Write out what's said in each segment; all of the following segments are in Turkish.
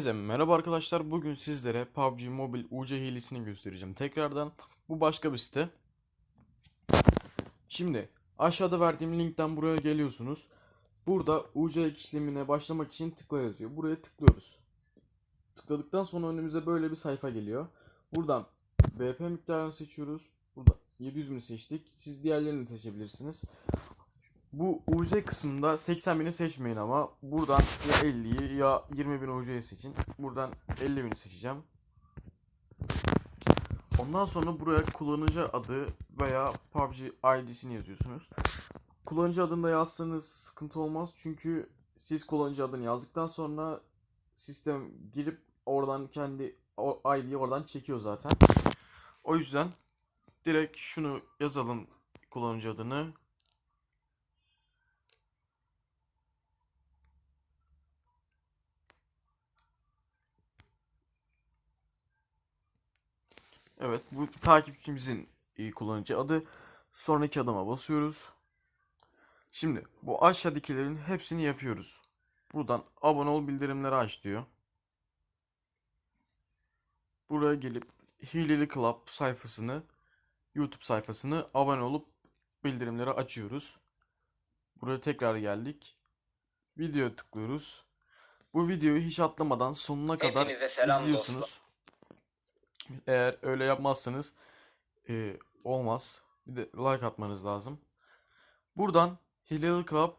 Herkese merhaba arkadaşlar. Bugün sizlere PUBG Mobile UC hilesini göstereceğim. Tekrardan bu başka bir site. Şimdi aşağıda verdiğim linkten buraya geliyorsunuz. Burada UC işlemine başlamak için tıkla yazıyor. Buraya tıklıyoruz. Tıkladıktan sonra önümüze böyle bir sayfa geliyor. Buradan BP miktarını seçiyoruz. Burada 700 bin seçtik. Siz diğerlerini seçebilirsiniz. Bu UC kısmında 80 bini seçmeyin ama buradan ya 50'yi ya 20 bin seçin. Buradan 50 bini seçeceğim. Ondan sonra buraya kullanıcı adı veya PUBG ID'sini yazıyorsunuz. Kullanıcı adını da yazsanız sıkıntı olmaz çünkü siz kullanıcı adını yazdıktan sonra sistem girip oradan kendi ID'yi oradan çekiyor zaten. O yüzden direkt şunu yazalım kullanıcı adını. Evet, bu takipçimizin e, kullanıcı adı. Sonraki adıma basıyoruz. Şimdi bu aşağıdakilerin hepsini yapıyoruz. Buradan abone ol bildirimleri aç diyor. Buraya gelip Hileli Club sayfasını, YouTube sayfasını abone olup bildirimleri açıyoruz. Buraya tekrar geldik. Video tıklıyoruz. Bu videoyu hiç atlamadan sonuna kadar izliyorsunuz. dostlar. Eğer öyle yapmazsanız e, olmaz. Bir de like atmanız lazım. Buradan Hilal Club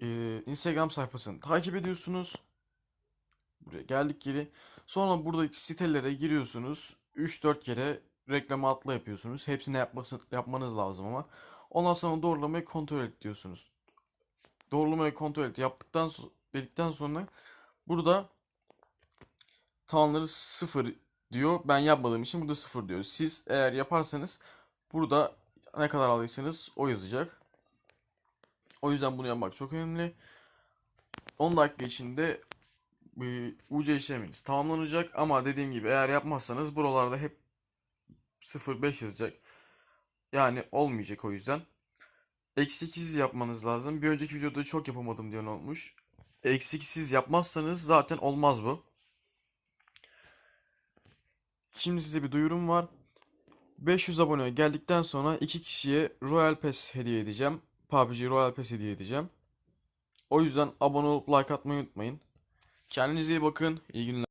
e, Instagram sayfasını takip ediyorsunuz. Buraya geldik geri. Sonra buradaki sitelere giriyorsunuz. 3-4 kere reklama atla yapıyorsunuz. Hepsini yapması, yapmanız lazım ama. Ondan sonra doğrulamayı kontrol et diyorsunuz. Doğrulamayı kontrol et yaptıktan dedikten sonra burada tavanları sıfır diyor. Ben yapmadığım için burada sıfır diyor. Siz eğer yaparsanız burada ne kadar aldıysanız o yazacak. O yüzden bunu yapmak çok önemli. 10 dakika içinde UC işleminiz tamamlanacak ama dediğim gibi eğer yapmazsanız buralarda hep 05 yazacak. Yani olmayacak o yüzden. Eksiksiz yapmanız lazım. Bir önceki videoda çok yapamadım diyen olmuş. Eksiksiz yapmazsanız zaten olmaz bu. Şimdi size bir duyurum var. 500 abone geldikten sonra iki kişiye Royal Pass hediye edeceğim. PUBG Royal Pass hediye edeceğim. O yüzden abone olup like atmayı unutmayın. Kendinize iyi bakın. İyi günler.